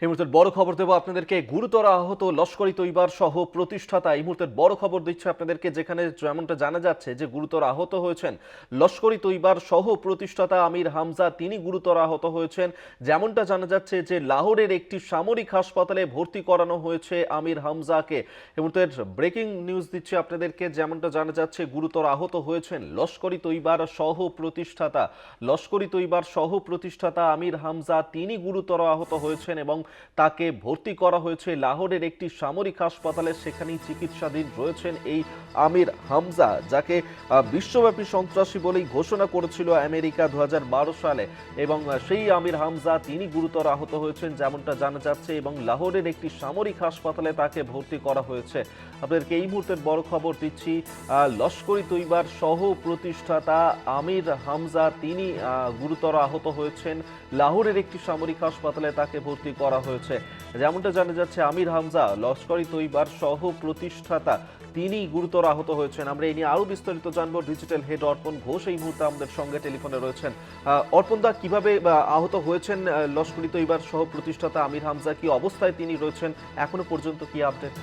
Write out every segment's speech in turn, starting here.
এই মুহূর্তের বড় খবর দেবো আপনাদেরকে। গুরুতর আহত লস্করি তৈবার সহ প্রতিষ্ঠাতা এই মুহূর্তের বড় খবর দিচ্ছে আপনাদেরকে, যেখানে যেমনটা জানা যাচ্ছে যে গুরুতর আহত হয়েছেন লস্করি তৈবার সহ প্রতিষ্ঠাতা আমির হামজা। তিনি গুরুতর আহত হয়েছেন। যেমনটা জানা যাচ্ছে যে লাহোরের একটি সামরিক হাসপাতালে ভর্তি করানো হয়েছে আমির হামজাকে। এই ব্রেকিং নিউজ দিচ্ছে আপনাদেরকে। যেমনটা জানা যাচ্ছে, গুরুতর আহত হয়েছেন লস্করি তৈবার সহ প্রতিষ্ঠাতা। লস্করি তৈবার সহ প্রতিষ্ঠাতা আমির হামজা, তিনি গুরুতর আহত হয়েছেন এবং তাকে ভর্তি করা হয়েছে। লাহোরের একটি সামরিক হাসপাতালে সেখানেই চিকিৎসাধীন রয়েছেন এই আমির হামজা, যাকে বিশ্বব্যাপী সন্ত্রাসী বলেই ঘোষণা করেছিল আমেরিকা দু হাজার বারো সালে। এবং সেই আমির হামজা তিনি গুরুতর আহত হয়েছেন যেমনটা জানা যাচ্ছে এবং লাহোরের একটি সামরিক হাসপাতালে তাকে ভর্তি করা হয়েছে। আপনাদেরকে এই মুহূর্তের বড় খবর দিচ্ছি লস্করি তৈবার সহ প্রতিষ্ঠাতা আমির হামজা তিনি গুরুতর আহত হয়েছেন। লাহোরের একটি সামরিক হাসপাতালে তাকে ভর্তি করা হয়েছে। যেমনটা জানা যাচ্ছে, আমির হামজা, লস্করি তৈবার সহ প্রতিষ্ঠাতা তিনি গুরুতর আহত হয়েছেন। আমরা এই নিয়ে আরও বিস্তারিত জানব। ডিজিটাল হেড অর্পণ ঘোষ এই মুহূর্তে আমাদের সঙ্গে টেলিফোনে রয়েছেন। অর্পণ দা, কীভাবে আহত হয়েছেন লস্করি তৈবার সহ প্রতিষ্ঠাতা আমির হামজা? কি অবস্থায় তিনি রয়েছেন? এখনও পর্যন্ত কি আপডেট?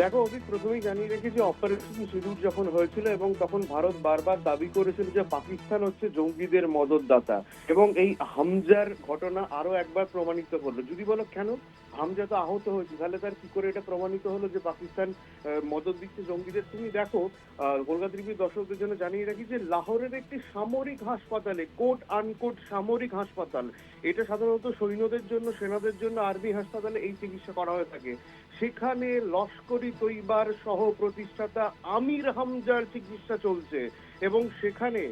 দেখো অভিক প্রথমেই জানিয়ে রেখেছি অপারেশন সিঁদুর যখন হয়েছিল এবং তখন ভারত বারবার দাবি করেছিল যে পাকিস্তান হচ্ছে জঙ্গিদের মদতদাতা এবং এই হামজার ঘটনা আরও একবার প্রমাণিত হলো। যদি বলো কেন? হামজা তো আহত হয়েছে, তাহলে তার কি করে এটা প্রমাণিত হলো যে পাকিস্তান মদত দিচ্ছে জঙ্গিদের? তুমি দেখো কলকাতা টিভির দর্শকদের জন্য জানিয়ে রাখি যে লাহোরের একটি সামরিক হাসপাতালে কোট আনকোট সামরিক হাসপাতাল, এটা সাধারণত সৈন্যদের জন্য, সেনাদের জন্য আর্মি হাসপাতালে এই চিকিৎসা করা হয়ে থাকে। সেখানে লস্করি তৈবার সহ প্রতিষ্ঠাতা আমির হামজার চিকিৎসা চলছে এবং সেখানে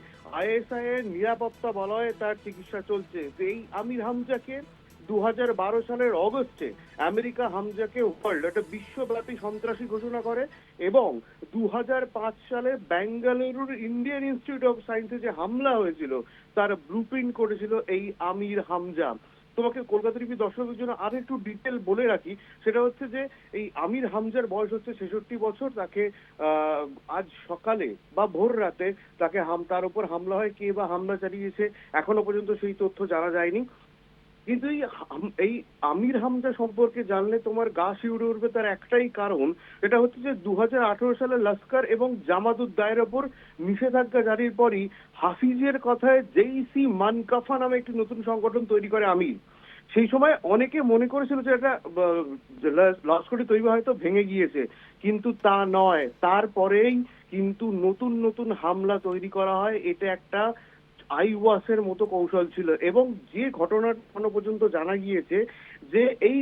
আইএসআই এর নিরাপত্তা বলয়ে তার চিকিৎসা চলছে। এই আমির হামজাকে দু হাজার বারো সালের অগস্টে আমেরিকা হামজাকে ওয়ার্ল্ড একটা বিশ্বব্যাপী সন্ত্রাসী ঘোষণা করে এবং দু হাজার পাঁচ সালে বেঙ্গালুরুর ইন্ডিয়ান ইনস্টিটিউট অফ সায়েন্সে যে হামলা হয়েছিল, তার ব্লুপ্রিন্ট করেছিল এই আমির হামজা। তোমাকে কলকাতা টিভি দর্শকদের জন্য আর একটু ডিটেল বলে রাখি, সেটা হচ্ছে যে এই আমির হামজার বয়স হচ্ছে ছেষট্টি বছর, তাকে আজ সকালে বা ভোর রাতে তাকে হাম, তার উপর হামলা হয়, কে বা হামলা চালিয়েছে, এখনও পর্যন্ত সেই তথ্য জানা যায়নি। কিন্তু এই এই আমির হামজা সম্পর্কে জানলে তোমার গা শিউরে উঠবে তার একটাই কারণ এটা হচ্ছে যে দু হাজার আঠারো সালে লস্কর এবং জামাতুদ্দায়ের ওপর নিষেধাজ্ঞা জারির পরই হাফিজের কথায় জেইসি মানকাফা নামে একটি নতুন সংগঠন তৈরি করে আমির। সেই সময় অনেকে মনে করেছিল যে এটা লস্করি তৈরি হয়তো ভেঙে গিয়েছে, কিন্তু তা নয়। তারপরেই কিন্তু নতুন নতুন হামলা তৈরি করা হয়। এটা একটা আইওয়াসের মতো কৌশল ছিল এবং যে ঘটনা এখনও পর্যন্ত জানা গিয়েছে যে এই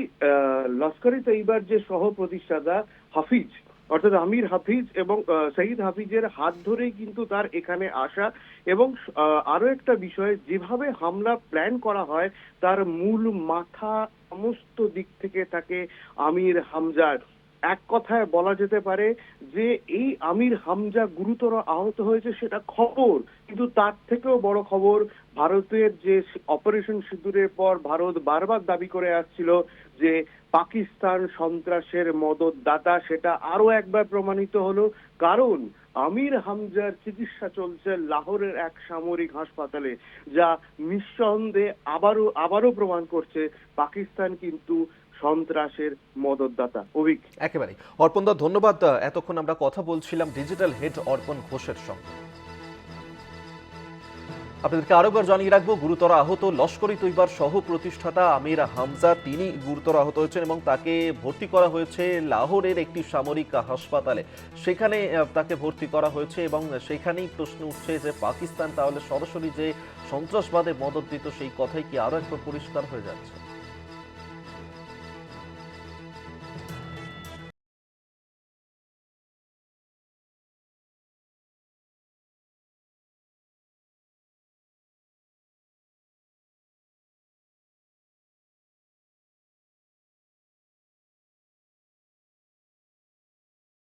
লস্করি তৈবার যে সহ প্রতিষ্ঠাতা হাফিজ, অর্থাৎ আমির হাফিজ এবং শহীদ হাফিজের হাত ধরেই কিন্তু তার এখানে আসা এবং আরও একটা বিষয়, যেভাবে হামলা প্ল্যান করা হয়, তার মূল মাথা সমস্ত দিক থেকে থাকে আমির হামজার। এক কথায় বলা যেতে পারে যে এই আমির হামজা গুরুতর আহত হয়েছে সেটা খবর। কিন্তু তার থেকেও বড় খবর ভারতের যে অপারেশন সিঁদুরের পর ভারত বারবার দাবি করে আসছিল যে পাকিস্তান সন্ত্রাসের মদতদাতা সেটা আরও একবার প্রমাণিত হলো। কারণ আমির হামজার চিকিৎসা চলছে লাহোরের এক সামরিক হাসপাতালে, যা নিঃসন্দেহে আবারও আবারও প্রমাণ করছে পাকিস্তান কিন্তু সন্ত্রাসের মদতদাতা। অভিক। একেবারে অর্পণ দা, ধন্যবাদ। এতক্ষণ আমরা কথা বলছিলাম ডিজিটাল হেড অর্পণ ঘোষের সঙ্গে। আপনাদেরকে আরেকবার জানিয়ে রাখব, গুরুতর আহত লস্করি তৈবার সহ প্রতিষ্ঠাতা আমির হামজা, তিনি গুরুতর আহত হয়েছেন এবং তাকে ভর্তি করা হয়েছে লাহোরের একটি সামরিক হাসপাতালে। সেখানে তাকে ভর্তি করা হয়েছে এবং সেখানেই প্রশ্ন উঠছে যে পাকিস্তান তাহলে সরাসরি যে সন্ত্রাসবাদে মদত দিত সেই কথাই কি আরও একবার পরিষ্কার হয়ে যাচ্ছে?